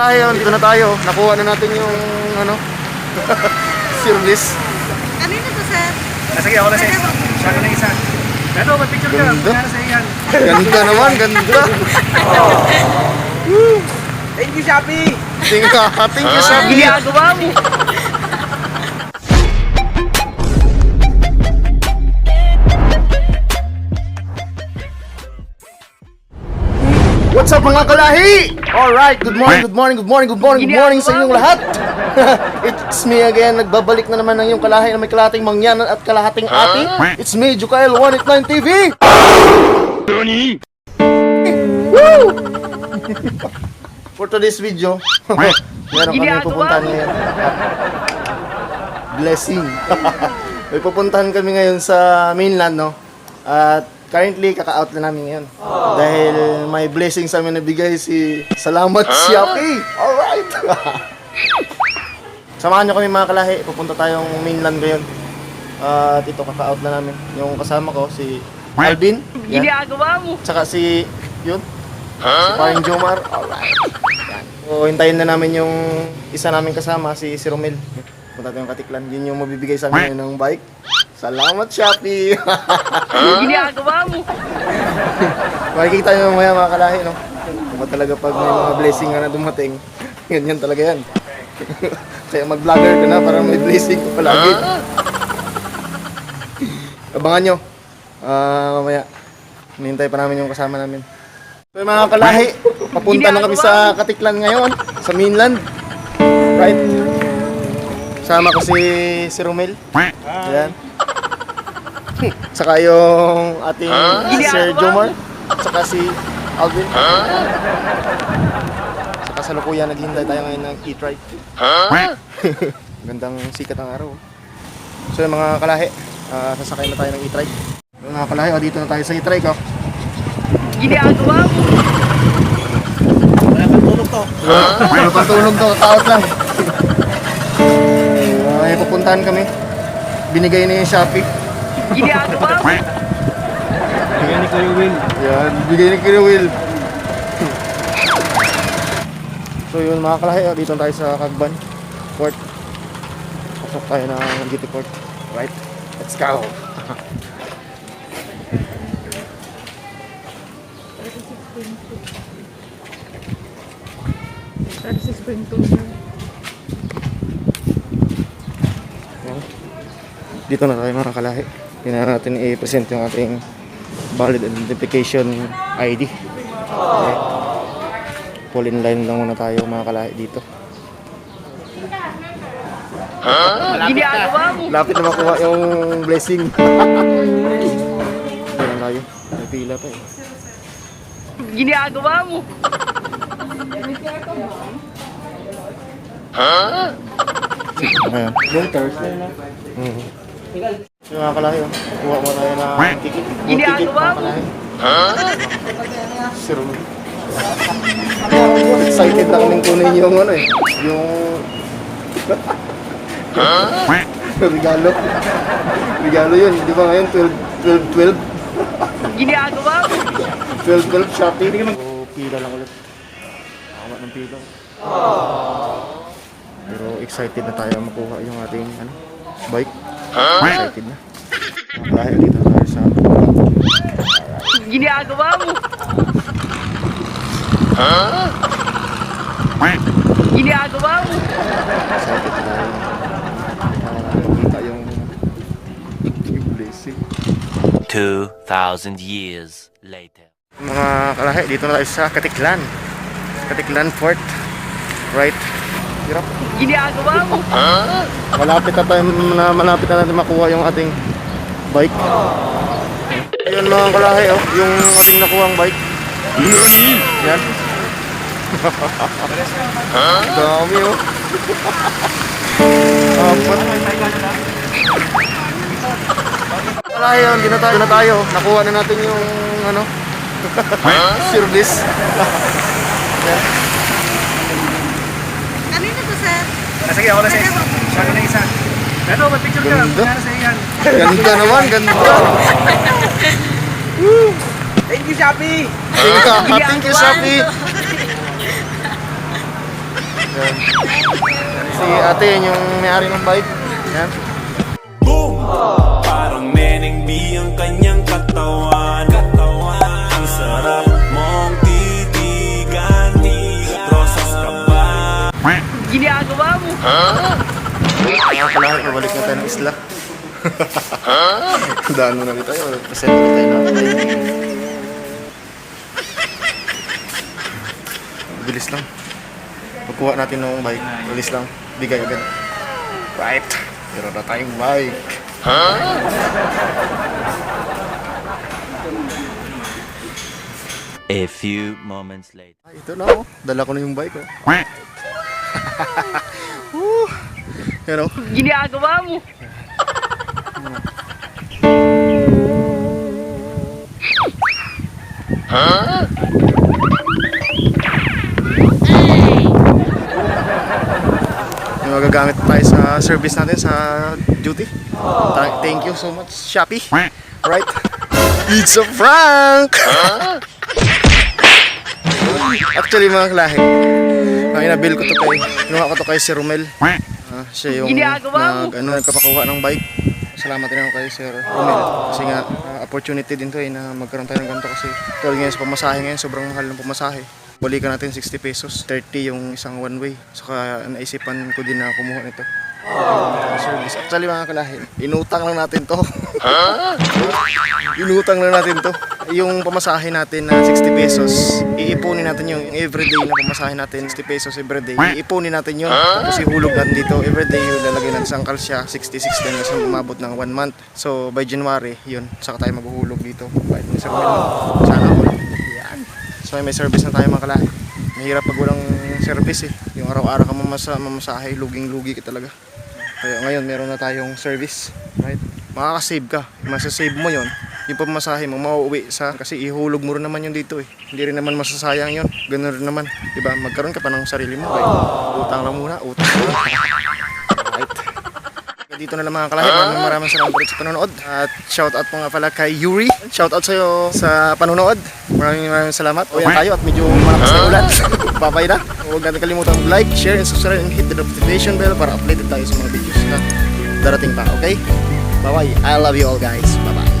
Kalahayan, dito na tayo. Nakuha na natin yung ano, service. Kanino to, sir? Ah, sige, ako na siya. Siya ko na isa. Ano, may picture ka. Ganda. Na sa iyan. Ganda naman, ganda. Thank you, Shopee! Thank you, thank you, Sabi. Ginagawa mo! Up mga kalahi? Alright, good morning, good morning, good morning, good morning, good morning sa inyong lahat. It's me again, nagbabalik na naman ng yung kalahi na may kalahating mangyanan at kalahating ati. It's me, Jukael 189 TV. Woo! For today's video, meron kami pupuntahan ngayon. Blessing. may pupuntahan kami ngayon sa mainland, no? At currently, kaka-out na namin ngayon. Dahil may blessing sa amin nabigay si Salamat Shopee. Alright! Samahan nyo kami mga kalahi. Pupunta tayong mainland ngayon. At ito, kaka-out na namin. Yung kasama ko, si Alvin. Yan. Ginagawa mo! Tsaka si, yun, si Paring Jomar. Alright. Yan. So, hintayin na namin yung isa namin kasama, si, si Romel. Punta tayong katiklan. Yun yung mabibigay sa amin ng bike. Salamat, Shopee! Ginagawa mo! Makikita nyo mamaya mga kalahi, no? Diba talaga pag may mga blessing na dumating, ganyan talaga yan. Kaya mag-vlogger ka na para may blessing ka palagi. Abangan nyo. Ah, mamaya. Hinihintay pa namin yung kasama namin. So mga kalahi, papunta na kami sa Katiklan ngayon, sa mainland. Right? Sama ko si, si Romel. Ayan. Saka yung ating Sir Jomar. Saka si Alvin. Saka sa lukuyan, naghihintay tayo ngayon ng e-trike. Gandang sikat ng araw. So yung mga kalahi, ah, sasakay na tayo ng e-trike. Yung mga kalahi, oh, dito na tayo sa e-trike. Oh. Ginagawa mo! Wala pang tulog to, taot lang. May pupuntahan kami. Binigay ni Shopee. Ginagawa mo! Bigay ni Kuya Will. Yan, bigay ni Kuya Will. so yun mga kalahi, oh, dito tayo sa Kagban Port. Pasok tayo ng GT Port. Right? Let's go! Dito na tayo mga kalahi. Kailangan natin i-present yung ating valid identification ID. Okay. Pull in line lang muna tayo mga kalahi dito. Mo! Lapit na makuha yung blessing. Ayan tayo. May pila pa eh. Ginagawa mo! Ayan. Mhm. So mga kalahi, oh. kuha mo tayo na. Yung ticket Ginagawa mga mo. kalahi. Sir Romel. Excited na kaming kunin yung ano eh. Yung... Regalo. Regalo yun. Di ba ngayon 12, 12, 12? Ginagawa mo! 12, 12 Shopee. So, pila lang ulit. Awa ng pila. Pero excited na tayo makuha yung ating ano, bike. Excited na. Dahil dito tayo sa Ginagawa mo! Ginagawa mo! excited tayo. Nakakita yung yung blessing. 2,000 years later. Mga kalahi, dito na tayo sa Katiklan. Katiklan Fort. Right? Hirap. Ginagawa mo! Malapit na tayo na malapit na natin makuha yung ating bike. Ayun mga kalahi, oh, yung ating nakuhang bike. Yan. Dami oh. Apat. Kalahi, oh, hindi na tayo, na tayo. Nakuha na natin yung ano, service. Yan. Kanino to, sir? Ah, sige, ako na siya. Siya ko na isa. Ano, may picture ka. Ganda. Kaya na sa iyan. Ganda naman, ganda. Thank you, Shopee! Thank you, thank you, Shopee. Yan. Si ate, yan yung may-ari ng bike. Yan. Boom! Parang Neneng B ang kanyang mo. Kaya pala, pabalik na tayo ng isla. Daan mo na rin tayo. Present na tayo na. Bilis lang. Pagkuha natin ng bike, bilis lang. Bigay agad. Right. Meron na tayong bike. A few moments later. Ay, ito na oh. Dala ko na yung bike oh. Yan oh. Ginagawa mo. Yung magagamit tayo sa service natin sa duty. Ta- Thank you so much, Shopee. Right? It's a prank! Actually mga klahe, ang inabil ko to kay, kinuha ko to kay si Romel. Ah, siya yung Ginagawa mo. nag, ano, nagpapakuha ng bike. Salamat din ako kay Sir Romel. Kasi nga, ah, opportunity din to eh, na magkaroon tayo ng ganito kasi tulad ngayon sa pamasahe ngayon, sobrang mahal ng pamasahe. Balikan natin 60 pesos, 30 yung isang one way. So kaya naisipan ko din na kumuha nito. Service. Actually mga kalahin, inutang lang natin to. inutang lang natin to. Yung pamasahe natin na 60 pesos, iipunin natin yung everyday na pamasahe natin, 60 pesos everyday. Iipunin natin yun. Tapos ihulog natin dito, everyday yung lalagay natin sa angkal siya, 66 din na umabot ng 1 month. So by January, yun, saka tayo maghuhulog dito. Bayad mo sa Sana all. Yan. So may service na tayo mga kalahin. Mahirap pag walang service eh. Yung araw-araw ka mamasa, mamasahe, luging-lugi ka talaga. Kaya ngayon meron na tayong service, right? Makakasave ka. Masasave mo yon yung pamasahe mo mauuwi sa kasi ihulog mo rin naman yun dito eh. Hindi rin naman masasayang yun. Ganun rin naman. 'Di ba? Magkaroon ka pa ng sarili mo. Right? Utang lang muna, utang lang. Dito na lang mga kalahit. Maraming maraming salamat ulit sa panonood. At shout out nga pala kay Yuri. Shout out sa'yo sa panonood. Maraming maraming salamat. Uwi tayo at medyo malakas na ulan. Babay na. Huwag natin kalimutan like, share, and subscribe and hit the notification bell para updated tayo sa mga videos na darating pa. Okay? Bye-bye. I love you all guys. Bye-bye.